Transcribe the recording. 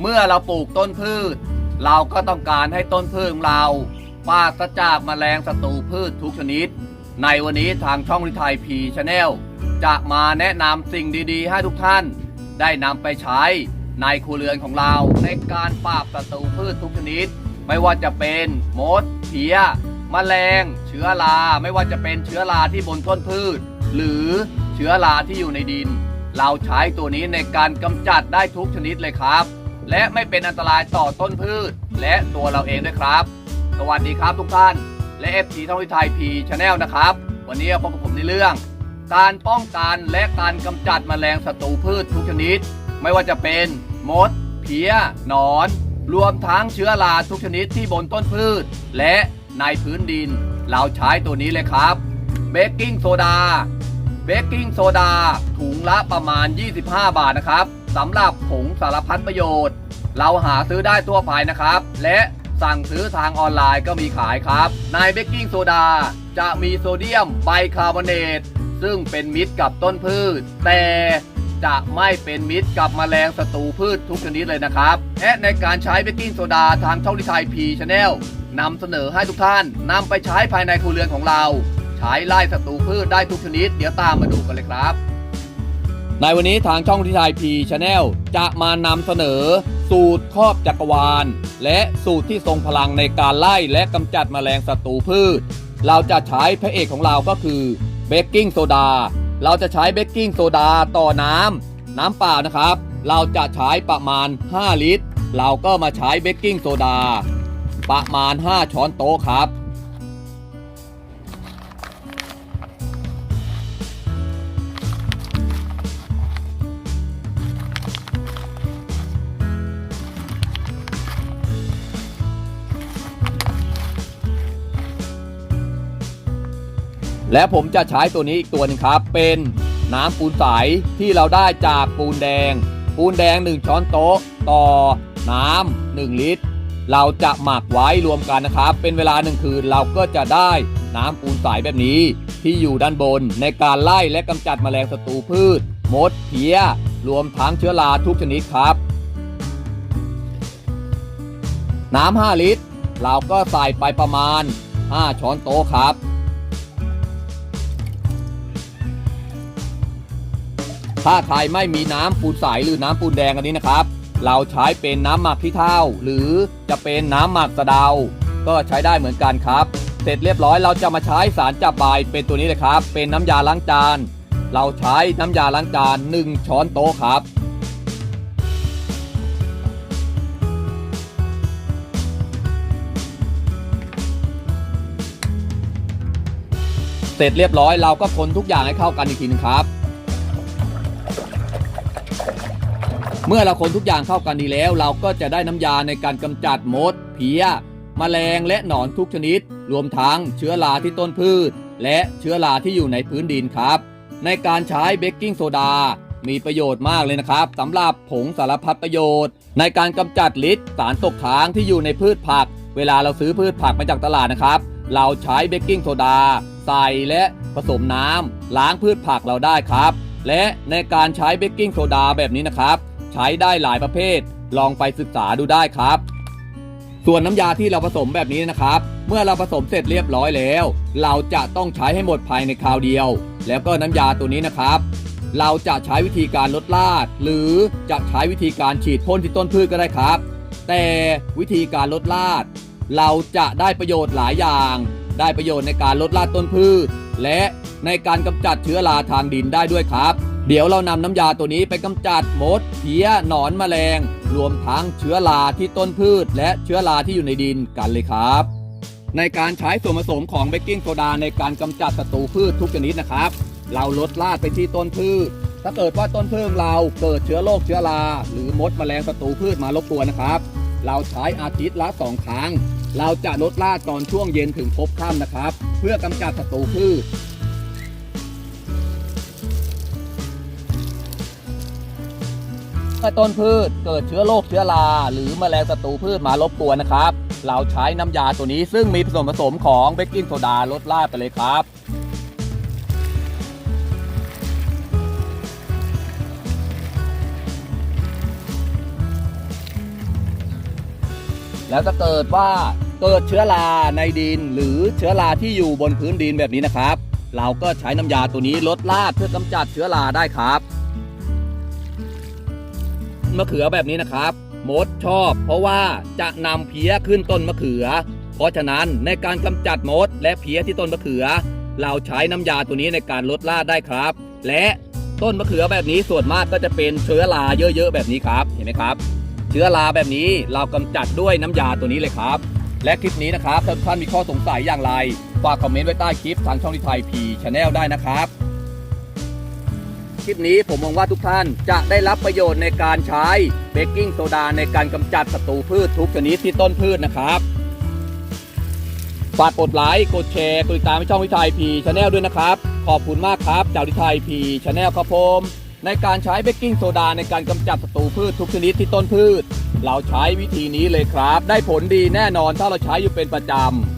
เมื่อเราปลูกต้นพืช เราก็ต้องการให้ต้นพืชของเราปราศจากแมลงศัตรูพืชทุกชนิด ในวันนี้ทางช่องวิทยพีชาแนลจะมาแนะนำสิ่งดีๆ ให้ทุกท่าน ได้นำไปใช้ในครัวเรือนของเราในการปราบศัตรูพืชทุกชนิด ไม่ว่าจะเป็นมดเพี้ยแมลง เชื้อรา ไม่ว่าจะเป็นเชื้อราที่บนต้นพืช หรือเชื้อราที่อยู่ในดิน เราใช้ตัวนี้ในการกำจัดได้ทุกชนิดเลยครับ และไม่เป็นอันตรายต่อต้นพืช และตัวเราเองด้วยครับ สวัสดีครับทุกท่าน และ FT ท่องวิทยพีชาแนลนะครับ วันนี้พบกับผมในเรื่อง การป้องกันและการกำจัดแมลงศัตรูพืชทุกชนิด ไม่ว่าจะเป็นมด เพี้ยหนอน รวมทั้งเชื้อราทุกชนิดที่บนต้นพืช และในพื้นดิน เราใช้ตัวนี้เลยครับเบกกิ้งโซดาเบกกิ้งโซดาถุงละประมาณ 25 บาทนะครับ สำหรับผงสารพัดประโยชน์ เราหาซื้อได้ทั่วไปนะครับ และสั่งซื้อทางออนไลน์ก็มีขายครับ ในเบกกิ้งโซดาจะมีโซเดียมไบคาร์บอเนต ซึ่งเป็นมิตรกับต้นพืช แต่จะไม่เป็นมิตรกับแมลงศัตรูพืชทุกชนิดเลยนะครับ และในการใช้เบกกิ้งโซดาทางช่องลิทายพีชาแนลนำเสนอให้ทุกท่านนำไปใช้ภายในครัวเรือนของเรา ใช้ไล่ศัตรูพืชได้ทุกชนิด เดี๋ยวตามมาดูกันเลยครับ ในวันนี้ทางช่องที่ไทยพีชาแนลจะมานำเสนอ สูตรครอบจักรวาล และสูตรที่ทรงพลังในการไล่และกำจัดแมลงศัตรูพืช เราจะใช้พระเอกของเราก็คือเบกกิ้งโซดา เราจะใช้เบกกิ้งโซดาต่อน้ำน้ำเปล่านะครับ เราจะใช้ประมาณ 5 ลิตร เราก็มาใช้เบกกิ้งโซดาประมาณ 5 ช้อนโต๊ะครับ และผมจะใช้ตัวนี้อีกตัวหนึงครับ เป็นน้ำปูนใสที่เราได้จากปูนแดง ปูนแดง 1 ช้อนโต๊ะ ต่อน้ำ1ลิตร เราจะหมักไว้รวมกันนะครับ เป็นเวลาหนึ่งคืนเราก็จะได้น้ำปูนใสแบบนี้ ที่อยู่ด้านบนในการไล่และกำจัดแมลงศัตรูพืช มดเพี้ย รวมทั้งเชื้อราทุกชนิดครับ น้ำ5ลิตร เราก็ใส่ไปประมาณ 5 ช้อนโต๊ะครับ ถ้าใครไม่มีน้ำปูนใสหรือน้ำปูนแดงอันนี้นะครับ เราใช้เป็นน้ำหมักขี้เถ้าหรือจะเป็นน้ำหมักสะเดา ก็ใช้ได้เหมือนกันครับ เสร็จเรียบร้อยเราจะมาใช้สารจับใบเป็นตัวนี้เลยครับ เป็นน้ำยาล้างจาน เราใช้น้ำยาล้างจาน 1 ช้อนโต๊ะครับเสร็จเรียบร้อยเราก็คนทุกอย่างให้เข้ากันอีกทีหนึงครับ เมื่อเราคนทุกอย่างเข้ากันดีแล้ว เราก็จะได้น้ำยาในการกำจัดมด เพี้ยแมลงและหนอนทุกชนิด รวมทั้งเชื้อราที่ต้นพืช และเชื้อราที่อยู่ในพื้นดินครับ ในการใช้เบกกิ้งโซดา มีประโยชน์มากเลยนะครับสำหรับผงสารพัดประโยชน์ ในการกำจัดฤทธิ์สารตกค้างที่อยู่ในพืชผัก เวลาเราซื้อพืชผักมาจากตลาดนะครับ เราใช้เบกกิ้งโซดา ใส่และผสมน้ำล้างพืชผักเราได้ครับ และในการใช้เบกกิ้งโซดาแบบนี้นะครับ ใช้ได้หลายประเภท ลองไปศึกษาดูได้ครับ ส่วนน้ำยาที่เราผสมแบบนี้นะครับ เมื่อเราผสมเสร็จเรียบร้อยแล้ว เราจะต้องใช้ให้หมดภายในคราวเดียว แล้วก็น้ำยาตัวนี้นะครับ เราจะใช้วิธีการลดลาด หรือจะใช้วิธีการฉีดพ่นที่ต้นพืชก็ได้ครับ แต่วิธีการลดลาด เราจะได้ประโยชน์หลายอย่าง ได้ประโยชน์ในการลดลาดต้นพืช และในการกำจัดเชื้อราทางดินได้ด้วยครับ เดี๋ยวเรานำน้ำยาตัวนี้ไปกำจัดมดเพี้ยหนอนแมลง รวมทั้งเชื้อราที่ต้นพืช และเชื้อราที่อยู่ในดินกันเลยครับ ในการใช้ส่วนผสมของเบกกิ้งโซดาในการกำจัดศัตรูพืชทุกชนิดนะครับ เราลดลาดไปที่ต้นพืช ถ้าเกิดว่าต้นพืชเราเกิดเชื้อโรคเชื้อรา หรือมดแมลงศัตรูพืชมารบกวนนะครับ เราใช้อาทิตย์ละสองครั้ง เราจะลดลาดตอนช่วงเย็นถึงพบค่ำนะครับ เพื่อกำจัดศัตรูพืช เมื่อต้นพืช เกิดเชื้อโรคเชื้อราหรือแมลงศัตรูพืชมารบกวนนะครับ เราใช้น้ำยาตัวนี้ซึ่งมีส่วนผสมของเบกกิ้งโซดาลดลาดไปเลยครับแล้วถ้าเกิดว่าเกิดเชื้อราในดิน หรือเชื้อราที่อยู่บนพื้นดินแบบนี้นะครับ เราก็ใช้น้ำยาตัวนี้ลดลาดเพื่อกำจัดเชื้อราได้ครับ มะเขือแบบนี้นะครับ มดชอบ เพราะว่าจะนำเพี้ยขึ้นต้นมะเขือ เพราะฉะนั้นในการกำจัดมดและเพี้ยที่ต้นมะเขือ เราใช้น้ำยาตัวนี้ในการลดลาดได้ครับ และต้นมะเขือแบบนี้ส่วนมากก็จะเป็นเชื้อราเยอะๆแบบนี้ครับ เห็นไหมครับ เชื้อราแบบนี้เรากำจัดด้วยน้ำยาตัวนี้เลยครับ และคลิปนี้นะครับถ้าท่านมีข้อสงสัยอย่างไรฝากคอมเมนต์ไว้ใต้คลิปทางช่องที่ไทยพีชาแนลได้นะครับ คลิปนี้ผมมองว่าทุกท่านจะได้รับประโยชน์ในการใช้เบกกิ้งโซดาในการกำจัดศัตรูพืชทุกชนิดที่ต้นพืชนะครับ ฝากกดไลค์กดแชร์กดติดตามช่องวิทยพีชาแนลด้วยนะครับ ขอบคุณมากครับจากวิทยพีชาแนลครับผมในการใช้เบกกิ้งโซดาในการกำจัดศัตรูพืชทุกชนิดที่ต้นพืช เราใช้วิธีนี้เลยครับ ได้ผลดีแน่นอนถ้าเราใช้อยู่เป็นประจำ